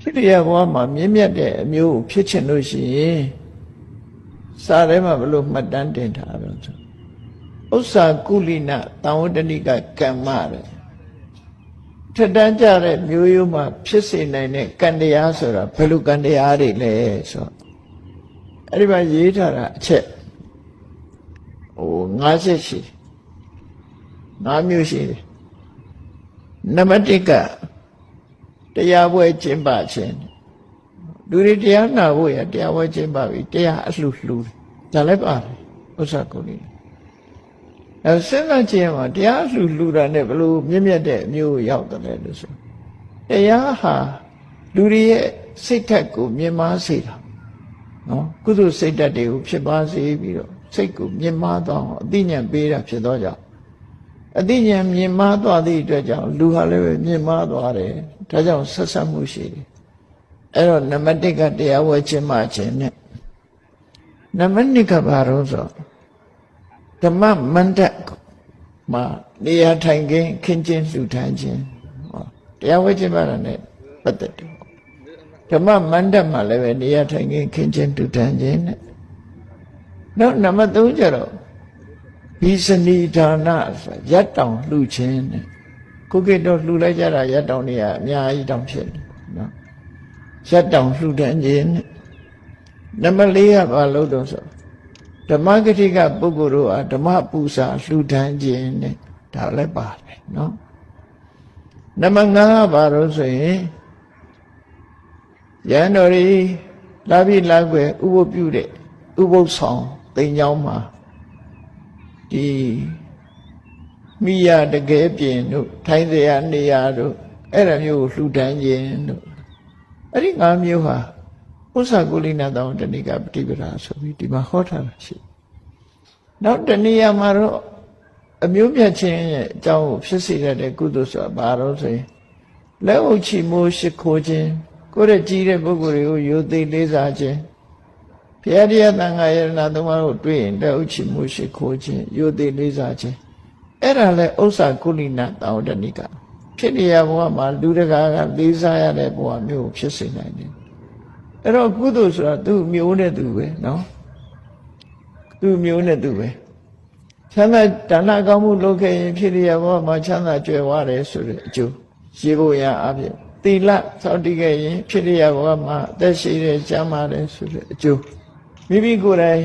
ဖြစ်ရဘဝမှာမြင့်မြတ်တဲ့အမျိုးကိုဖြစ်ချင်လို့ရှိရင်စာထဲမှာဘယ်လိုမှတ်တမ်းတင်ထားတော့ဆိုဥစ္စာကုလိနတံဝတ္တနိကကမ္မတဲ့ထက်တန်းကြတဲ့မျိုးရိုးမှာဖြစ်စေနိုင်တဲ့ကံတရားဆိုတာဘယ်လိုကံတရားတွေလဲဆိုတော့အဲ့ဒီမှာရေးထားတာအချက်ဟို50ရှိ5မျိုးရှိတယ်နံပါတ်1က တရားပွဲကျင့်ပခြင်းလူတွေတရားနာဖို့ရတရားပွဲကျင့်ပပြီတရားအလှလှူတယ်ဒါလည်းပါတယ်ဥစ္စာကုလိအဲစဉ်းစားကြည့်ရမှာတရားအလှလှူတာနဲ့ဘလို့မြင့်မြတ်တဲ့အမျိုးကိုရောက်တယ်လို့ဆိုတရားဟာလူတွေရဲ့စိတ်ဓာတ်ကိုမြင်မာစေတာနော်ကုသိုလ်စိတ်ဓာတ်တွေကိုဖြစ်ပါစေပြီးတော့စိတ်ကိုမြင်မာသွားအောင်အသိဉာဏ်ပေးတာဖြစ်တော့ကြောင့်အသိဉာဏ်မြင်မာသွားသည့်အတွက်ကြောင့်လူဟာလည်းပဲမြင်မာသွားတယ် ဒါကြောင့်ဆက်ဆက်မှုရှိတယ်အဲ့တော့နံပါတ်1ကတရားဝဲခြင်းမှခြင်းနဲ့နံပါတ်2ကဘာလို့ဆိုဓမ္မမန္တမှာနေရာထိုင်ခင်းခင်းချင်းလှူထမ်းခြင်းဟောတရားဝဲခြင်းပါတာ ਨੇ ပတ်သက်တယ်ဓမ္မမန္တမှာလည်းပဲနေရာထိုင်ခင်းခင်းချင်းလှူထမ်းခြင်းနဲ့နောက်နံပါတ်3ကျတော့ဘိစနီဌာနဆိုရက်တောင်လှူခြင်းနဲ့ ကိုကိတော့လှူလိုက်ကြတာရက်တောင်တွေကအများကြီးတောင်ဖြစ်တယ်နော်ရက်တောင်လှူဒန်းခြင်းနဲ့နံပါတ်4ကဘာလို့တော့ဆိုဓမ္မဂတိကပုဂ္ဂိုလ်တို့အားဓမ္မပူဇာလှူဒန်းခြင်းနဲ့ဒါလည်းပါတယ်နော်နံပါတ်5ကဘာလို့ဆိုရင်ရန်တော်ရီလာပြီလာွယ်ဥပုပ်ပြုတဲ့ဥပုပ်ဆောင်တိမ်ကြောင်းမှာဒီ မိရတကယ်ပြင်တို့ထိုင်းစရာနေရာတို့အဲ့ဒါမျိုးကိုလှူဒန်းခြင်းတို့အဲ့ဒီ၅မျိုးဟာဥစ္စာကုလိနာတောင်တဏိကပฏิပဒါဆိုပြီးဒီမှာဟောထားတာရှိနောက်တဏှာမှာတော့အမျိုးမြတ်ချင်းရဲ့အကြောင်းကိုဖြစ်စေတတ်တဲ့ကုသိုလ်ဆိုတာဘာလို့ဆိုရင်လက်အုပ်ချီမိုးရှိခိုးခြင်းကိုယ့်ရဲ့ကြီးတဲ့ပုဂ္ဂိုလ်တွေကိုယုံသိလေးစားခြင်းဘုရားတရားသံဃာယရဏသုံးပါးကိုတွေ့ရင်လက်အုပ်ချီမိုးရှိခိုးခြင်းယုံသိလေးစားခြင်း အဲ့ဒါလဲဥစ္စာကုလိနာတောင်တဏိကဖြစ်နေရဘဝမှာလူတကာကလေးစားရတဲ့ဘဝမျိုးကိုဖြစ်စေနိုင်တယ်အဲ့တော့ကုသိုလ်ဆိုတာသူ့မျိုးနဲ့သူပဲနော်သူ့မျိုးနဲ့သူပဲချမ်းသာဒါနကောင်းမှုလုပ်ခဲ့ရင်ဖြစ်ရဘဝမှာချမ်းသာကြွယ်ဝတယ်ဆိုတဲ့အကျိုးရှိဖို့ရအဖြစ်သီလစောင့်တည်ခဲ့ရင်ဖြစ်ရဘဝမှာအသက်ရှိတယ်ကျမ်းမာတယ်ဆိုတဲ့အကျိုးမိမိကိုယ်တိုင်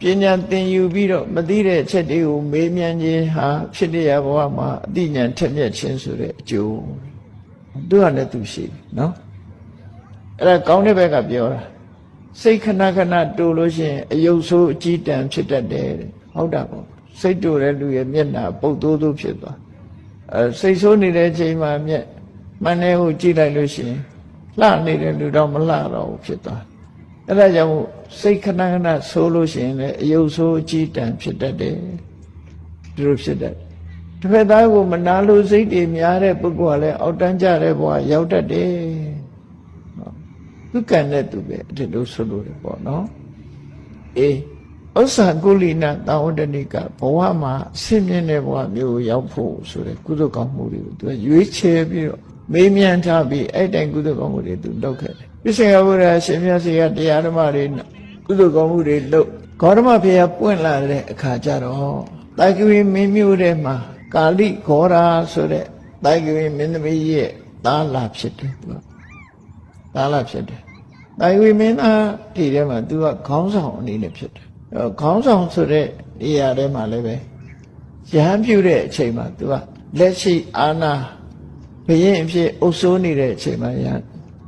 ပညာသင်ယူပြီးတော့မသိတဲ့အချက်တွေကိုမေးမြန်းခြင်းဟာဖြစ်ရဘဝမှာအသိဉာဏ်ထက်မြက်ခြင်းဆိုတဲ့အကျိုးသူကလည်းသူရှိတယ်နော်အဲ့ဒါကောင်းတဲ့ဘက်ကပြောတာစိတ်ခဏခဏတူလို့ရှိရင်အယုတ်ဆိုးအကြည်တန်ဖြစ်တတ်တယ်တဲ့ဟုတ်တာပေါ့စိတ်တူတဲ့လူရဲ့မျက်နှာပုတ်သိုးသိုးဖြစ်သွားအဲစိတ်ဆိုးနေတဲ့အချိန်မှာမျက်မှန်တယ်ကိုကြည့်လိုက်လို့ရှိရင်လှနေတဲ့လူတော့မလှတော့ဘူးဖြစ်သွား အဲ့ဒါကြောင့်မို့စိတ်ခဏခဏဆိုးလို့ရှိရင်လည်းအယုတ်ဆိုးအကြည်တန်ဖြစ်တတ်တယ်ဒီလိုဖြစ်တတ်တစ်ဖက်သားကိုမနာလို့စိတ်တွေများတဲ့ပုဂ္ဂိုလ်ကလည်းအောက်တန်းကြတဲ့ဘဝရောက်တတ်တယ်သူကံတဲ့သူပဲဒီလိုဆိုလို့ရပေါ့နော်အေးဥစ္စာကုလိနတာဝတ္တနိကဘဝမှာအဆင့်မြင့်တဲ့ဘဝမျိုးရောက်ဖို့ဆိုတဲ့ကုသိုလ်ကောင်းမှုတွေကိုသူကရွေးချယ်ပြီးတော့ မေးမြန်းထားပြီးအဲ့တိုင်ကုသိုလ်ကောင်းမှုတွေသူလုပ်ခဲ့တယ်ပြစ္ဆေယဘုရားရှင်မြတ်စီကတရားဓမ္မတွေကုသိုလ်ကောင်းမှုတွေလုပ်ဂေါရမဘုရားပွင့်လာတဲ့အခါကျတော့တိုင်ကဝီမင်းမျိုးထဲမှာကာလိဂေါရာဆိုတဲ့တိုင်ကဝီမင်းသမီးရဲ့သားလာဖြစ်တယ်သူကသားလာဖြစ်တယ်တိုင်ကဝီမင်းသားဒီထဲမှာသူကခေါင်းဆောင်အနေနဲ့ဖြစ်တယ်အဲ့တော့ခေါင်းဆောင်ဆိုတဲ့နေရာထဲမှာလည်းပဲရဟန်းပြုတဲ့အချိန်မှာသူကလက်ရှိအာနာ ဘယင်းအဖြစ်အုပ်စိုးနေတဲ့အချိန်မှာရဟန်း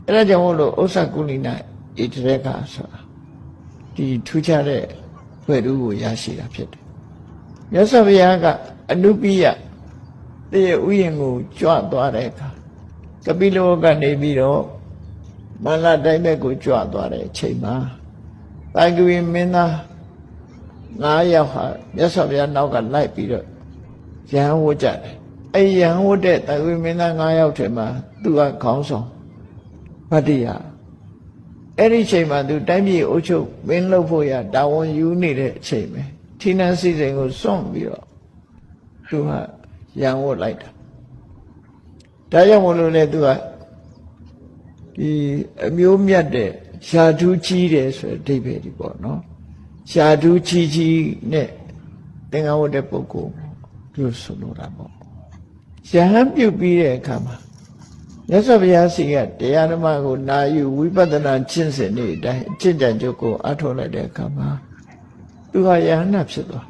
အဲ့ဒါကြောင့်မို့လို့ဥစ္စာကုလိနာဣတရကဆိုတာဒီထူးခြားတဲ့ဘွယ်တူကိုရရှိတာဖြစ်တယ်မြတ်စွာဘုရားကအနုပိယတည့်ရဲ့ဥယျာဉ်ကိုကြွသွားတဲ့အခါကပိလောကနေပြီးတော့မန္လတိုင်းဘက်ကိုကြွသွားတဲ့အချိန်မှာတိုင်ကဝီမင်းသား9ယောက်ဟာမြတ်စွာဘုရားနောက်ကလိုက်ပြီးတော့ရဟန်းဝတ်ကြတယ် အဲရဟန်းဝတ်တဲ့တိုင်ကဝီမင်းသား9ယောက်ထဲမှာသူကခေါင်းဆောင်ဗတ္တိယအဲ့ဒီအချိန်မှာသူတိုင်းပြည်အုပ်ချုပ်မင်းလုပ်ဖို့ရတာဝန်ယူနေတဲ့အချိန်ပဲဌိနန်းစီစဉ်ကိုစွန့်ပြီးတော့သူကရန်ဝတ်လိုက်တာဒါကြောင့်မလို့လေသူကဒီအမျိုးမြတ်တဲ့ရှားထူးကြီးတယ်ဆိုတဲ့အဓိပ္ပာယ်ဒီပေါ့နော်ရှားထူးကြီးကြီးနဲ့သင်္ကန်းဝတ်တဲ့ပုဂ္ဂိုလ်ဒီလိုဆိုလိုတာပေါ့ ရဟန်းပြုတ်ပြီးတဲ့အခါမှာမြတ်စွာဘုရားစီကတရားဓမ္မကိုနာယူဝိပဿနာကျင့်စဉ်နေအတိုင်းအကျင့်ကြံကြုတ်ကိုအထောက်လိုက်တဲ့အခါမှာသူဟာယဟန္တာဖြစ်သွား